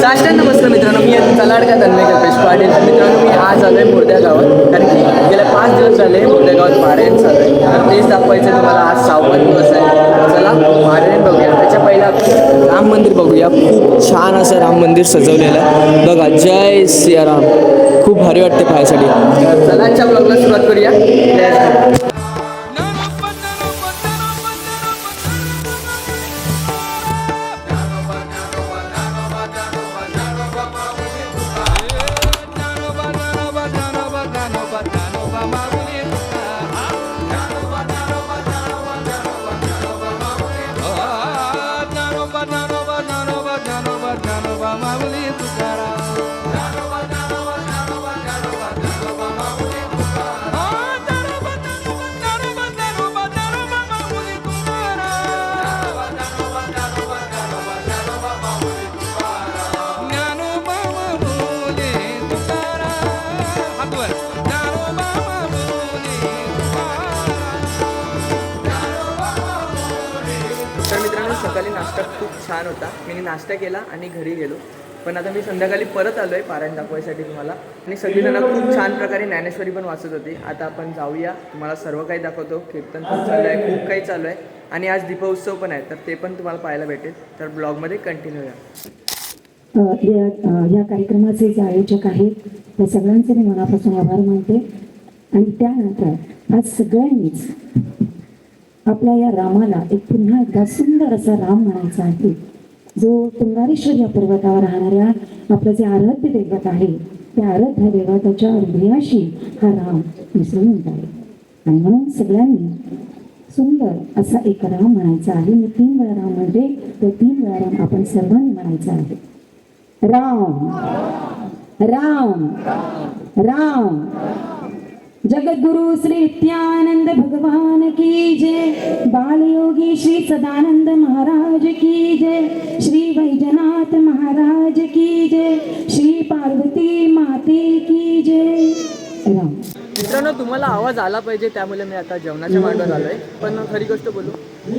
साष्टांग नमस्कार मित्रांनो. मी आहे तलाडका तन्मय कल्पेश पाटील. तर मित्रांनो मी आज आलो आहे मोरद्या गावात. कारण की गेल्या पाच दिवस झाले मोरद्या गावात पारायण चालू आहे तर तेच दाखवायचं तुम्हाला आज सहावा दिवस आहे. चला पारायण बघूया. त्याच्या पहिला आपण राम मंदिर बघूया. खूप छान असं राम मंदिर सजवलेलं आहे. बघा जय सियाराम. खूप भारी वाटते पाहायसाठी. चला आजच्या ब्लॉगला सुरुवात करूया. सकाळी नाश्ता खूप छान होता. मी नाश्ता केला आणि घरी गेलो. पण आता मी संध्याकाळी परत आलो आहे पारायण दाखवायसाठी तुम्हाला. आणि सगळीजणं खूप छान प्रकारे ज्ञानेश्वरी पण वाचत होती. आता आपण जाऊया. तुम्हाला सर्व काही दाखवतो. कीर्तन पण चालू आहे. खूप काही चालू आहे. आणि आज दीपोत्सव पण आहे. तर ते पण तुम्हाला पाहायला भेटेल. तर ब्लॉगमध्ये कंटिन्यू या. या या कार्यक्रमाचे जे आयोजक आहेत त्या सगळ्यांचे मी मनापासून आभार मानते. आणि त्यानंतर आज सगळ्यांनीच आपल्या या रामाला एक पुन्हा एकदा सुंदर असा राम म्हणायचा आहे. जो तुंगारेश्वर या पर्वतावर राहणाऱ्या आपलं जे आराध्य दैवत आहे त्या आराध्य दैवताच्या हृदयाशी हा राम मिसळून जाईल. आणि म्हणून सगळ्यांनी सुंदर असा एक राम म्हणायचा आहे. मी तीन वेळा राम म्हणते तो तीन वेळा राम आपण सर्वांनी म्हणायचा आहे. राम राम राम जगद्गुरु श्री नित्यानंद भगवान की जय। बालयोगी श्री सदानंद महाराज की जय। श्री वैजनाथ महाराज की जय। श्री पार्वती माते की जय। राम। मित्रांनो तुम्हाला आवाज आला पाहिजे त्यामुळे मी आता जेवणाच्या मांडवर आलो आहे पण खरी गोष्ट बोलू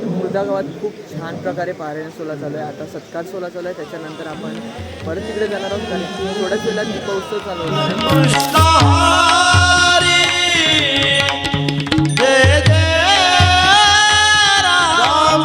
मुर्दा गावात खूप छान प्रकारे पारायण सोला चालू आहे. आता सत्कार सोला चालू आहे त्याच्यानंतर आपण परत तिकडे जाणार आहोत. कारण थोड्याच वेळात दीपोत्सव चालू होणार आहे जय जय राम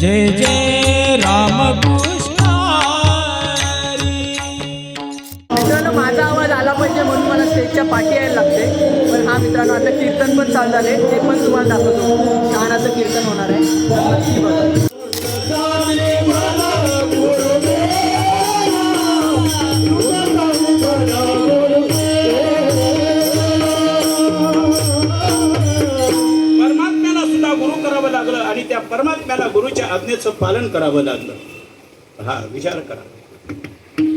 जय जय राम कृष्ण मित्रांनो माझा आवाज आला पाहिजे म्हणून मला स्टेजच्या पाठी यायला लागते. पण हा मित्रांनो आता कीर्तन पण चालू झाले ते पण तुम्हाला दाखवतो. छान कीर्तन होणार आहे. तर नक्की बघा. आज्ञेचं पालन करावं लागलं. हा विचार करा.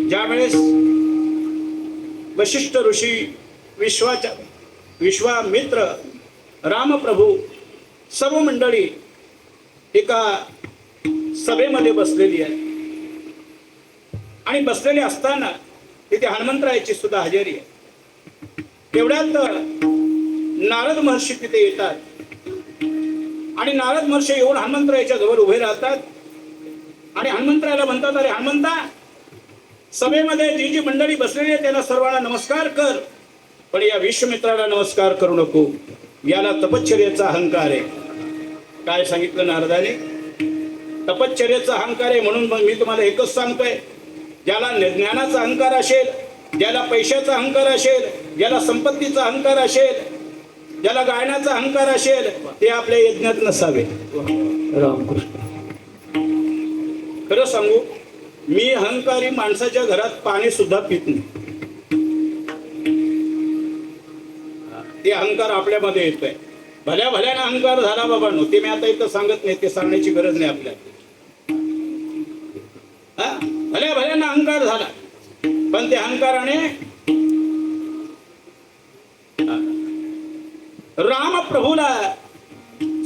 ज्यावेळेस वशिष्ठ ऋषी विश्वाच्या विश्वामित्र रामप्रभू सर्व मंडळी एका सभेमध्ये बसलेली आहे आणि बसलेले असताना तिथे हनुमंतरायाची सुद्धा हजेरी आहे. तेवढ्यात नारद महर्षी तिथे येतात. आणि नारद महर्षी येऊन हनुमंतरायाच्या जवळ उभे राहतात. आणि हनुमंतरायाला म्हणतात अरे हनुमंता सभेमध्ये जी जी मंडळी बसलेली आहे त्याला सर्वांना नमस्कार कर. पण या विश्वमित्राला नमस्कार करू नको. याला तपश्चर्याचा अहंकार आहे. काय सांगितलं नारदाने? तपश्चर्याचा अहंकार आहे म्हणून मग मी तुम्हाला एकच सांगतोय. ज्याला ज्ञानाचा अहंकार असेल ज्याला पैशाचा अहंकार असेल ज्याला संपत्तीचा अहंकार असेल ज्याला गायनाचा अहंकार असेल ते आपल्या यज्ञात नसावे. रामकृष्ण. खरं सांगू मी अहंकारी माणसाच्या घरात पाणी सुद्धा पित नाही. ते अहंकार आपल्यामध्ये येतोय. भल्या भल्याने अहंकार झाला बाबांनो ते मी आता इथं सांगत नाही ते सांगण्याची गरज नाही आपल्याला. हा? भल्या भल्याने अहंकार झाला. पण ते अहंकाराने राम प्रभूला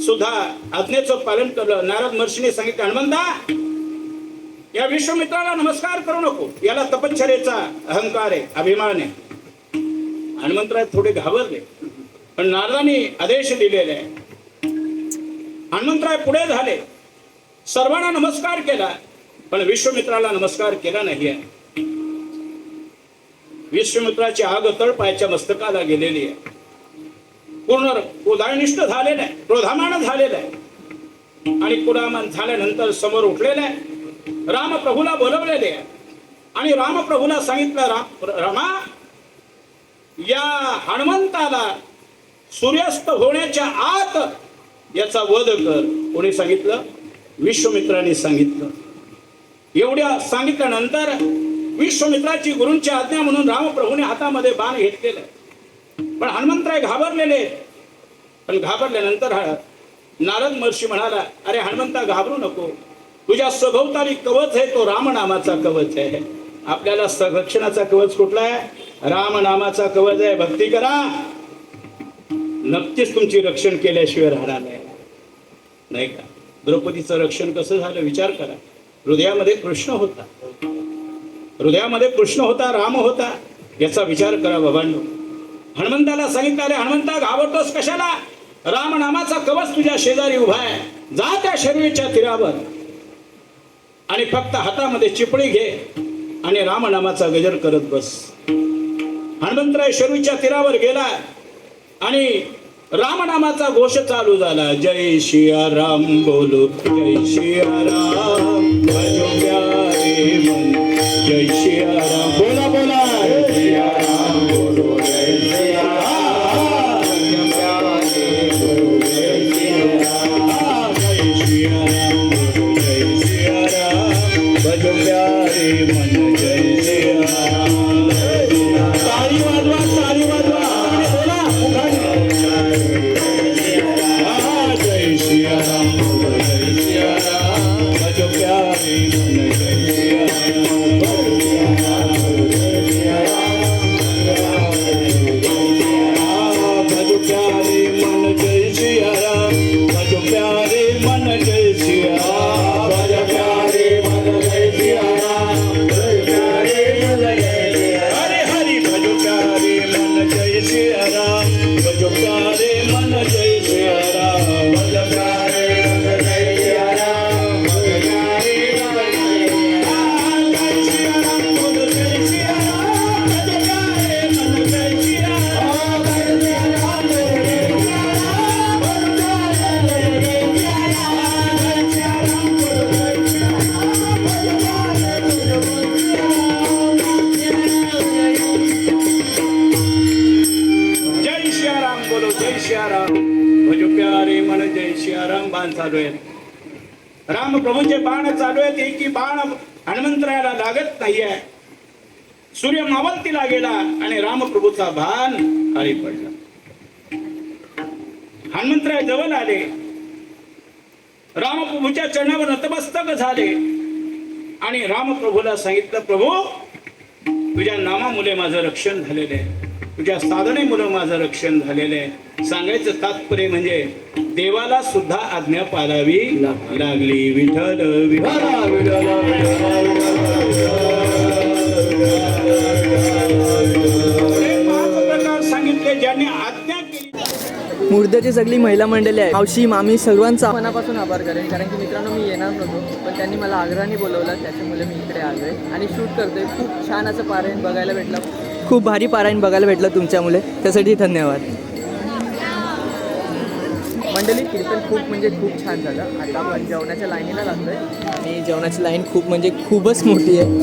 सुद्धा आज्ञेचं पालन केलं नारद महर्षीने सांगितलं हनुमंता या विश्वमित्राला नमस्कार करू नको. याला तपश्चर्याचा अहंकार आहे अभिमान आहे. हनुमंतराय थोडे घाबरले पण नारदांनी आदेश दिलेले हनुमंतराय पुढे झाले. सर्वांना नमस्कार केला पण विश्वमित्राला नमस्कार केला नाही आहे विश्वमित्राची आग तळपायाच्या मस्तकाला गेलेली आहे. पूर्ण उदयनिष्ठ झालेलं आहे क्रोधामान झालेलं आहे. आणि क्रोधामान झाल्यानंतर समोर उठलेलं आहे. रामप्रभूला बोलवलेले आहे. आणि रामप्रभूला सांगितलं राम रामा या हनुमंताला सूर्यास्त होण्याच्या आत याचा वध कर. कोणी सांगितलं? विश्वमित्राने सांगितलं. एवढ्या सांगितल्यानंतर विश्वमित्राची गुरूंची आज्ञा म्हणून रामप्रभूने हातामध्ये बाण घेतलेला आहे. पण हनुमंतराय घाबरलेले पण घाबरल्यानंतर नारद महर्षी म्हणाला अरे हनुमंता घाबरू नको. तुझ्या सभोवताली कवच आहे तो रामनामाचा कवच आहे. आपल्याला संरक्षणाचा कवच कुठला आहे? रामनामाचा कवच आहे. भक्ती करा. नक्कीच तुमची रक्षण केल्याशिवाय राहणार नाही. नाही का? द्रौपदीचं रक्षण कसं झालं? विचार करा. हृदयामध्ये कृष्ण होता. हृदयामध्ये कृष्ण होता राम होता. याचा विचार करा बाबांनो हनुमंताला सांगितलं अरे हनुमंता घाबरतोस कशाला? रामनामाचा कवच तुझ्या शेजारी उभा आहे. जा त्या शरीरच्या तीरावर आणि फक्त हातामध्ये चिपळी घे आणि रामनामाचा गजर करत बस. हनुमंतराय शरीरच्या तीरावर गेला आणि रामनामाचा घोष चालू झाला. जय शिया राम बोलो जय शिया राम जय श्री जय प्रभूचे बाण चालू आहेत एकी बाण हनुमंतरायाला लागत नाहीये. सूर्य मावंतीला गेला आणि रामप्रभूचा भान खाली पडला. हनुमंतराय जवळ आले. रामप्रभूच्या चरणावर नतमस्तक झाले. आणि रामप्रभूला सांगितलं प्रभू तुझ्या नामामुळे माझं रक्षण झालेलं आहे. तुझ्या साधनेमुळे माझं रक्षण झालेलं आहे सांगायचं तात्पर्य म्हणजे देवाला सुद्धा आज्ञा पाळावी लागली. पाच प्रकार सांगितले ज्यांनी आज्ञा केली मुर्द्याची सगळी महिला मंडळी आहे मावशी मामी सर्वांचा मनापासून आभार करेन कारण की मित्रांनो मी येणार नव्हतो पण त्यांनी मला आग्रहाने बोलवलं त्याच्यामुळे मी इकडे आलोय. आणि शूट करतोय. खूप छान असं पारायण बघायला भेटलं. खूप भारी पारायण बघायला भेटलं तुमच्यामुळे. त्यासाठी धन्यवाद. मंडळी कीर्तन खूप म्हणजे खूप छान झालं. आता आपण जेवणाच्या लाईनीला लागलोय. आणि जेवणाची लाईन खूप म्हणजे खूपच मोठी आहे.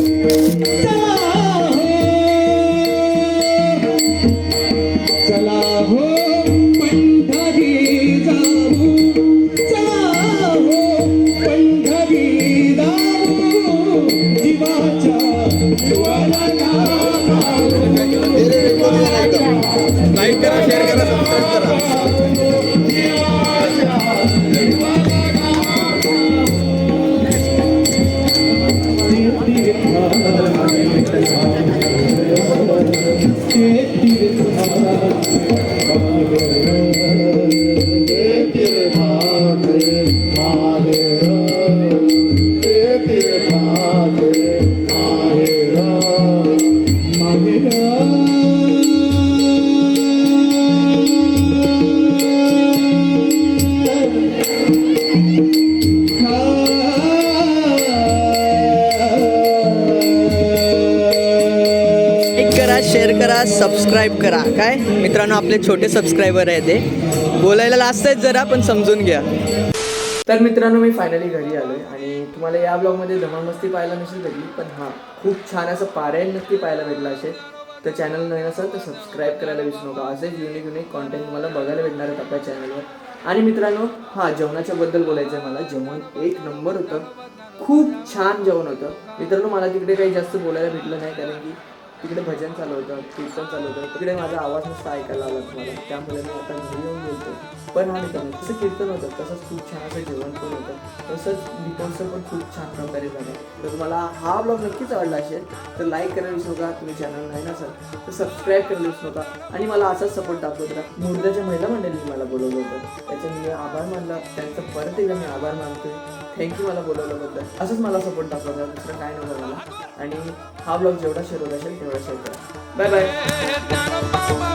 शेअर करा. सबस्क्राईब करा काय? मित्रांनो आपले छोटे सबस्क्रायबर आहे ते बोलायला लास्ट आहेत जरा पण समजून घ्या. तर मित्रांनो मी फायनली घरी आलो आहे आणि तुम्हाला या ब्लॉगमध्ये धमाल मस्ती पाहायला नसेल भेटली पण हां खूप छान असं पारायण नक्की पाहायला भेटलं असेल तर चॅनल नवीन असेल तर सबस्क्राईब करायला विसरू नका. असेच युनिक युनिक कॉन्टेंट तुम्हाला बघायला भेटणार आहेत आपल्या चॅनलवर आणि मित्रांनो हां जेवणाच्या बद्दल बोलायचं आहे मला. जेवण एक नंबर होतं. खूप छान जेवण होतं. मित्रांनो मला तिकडे काही जास्त बोलायला भेटलं नाही कारण की तिकडे भजन चालू होतं कीर्तन चालू होतं. तिकडे माझा आवाज नुसता ऐकायला आला तुम्हाला. त्यामुळे मी आता घरी येऊन बोलतो. पण हा मित्रांनो जसं कीर्तन होतं तसंच खूप छान असं जेवण पण होतं. तसंच दीपोत्सव पण खूप छान प्रकारे झालं. तर तुम्हाला हा ब्लॉग नक्कीच आवडला असेल तर लाईक करायला विसरू नका. तुम्ही चॅनल नाही नसाल तर सबस्क्राईब करायला विसरू नका. आणि मला असाच सपोर्ट दाखवत राहा मुर्द्याच्या महिला मंडळीने मला बोलवलं होतं. त्याचे मी आभार मानला. त्यांचा परत एकदा मी आभार मानतोय. थँक्यू मला बोलवल्याबद्दल. असंच मला सपोर्ट दाखवता दुसरं काय नव्हतं मला. आणि हा ब्लॉग जेवढा शेअर होत असेल तेवढा शेअर करा बाय बाय ज्ञानोबा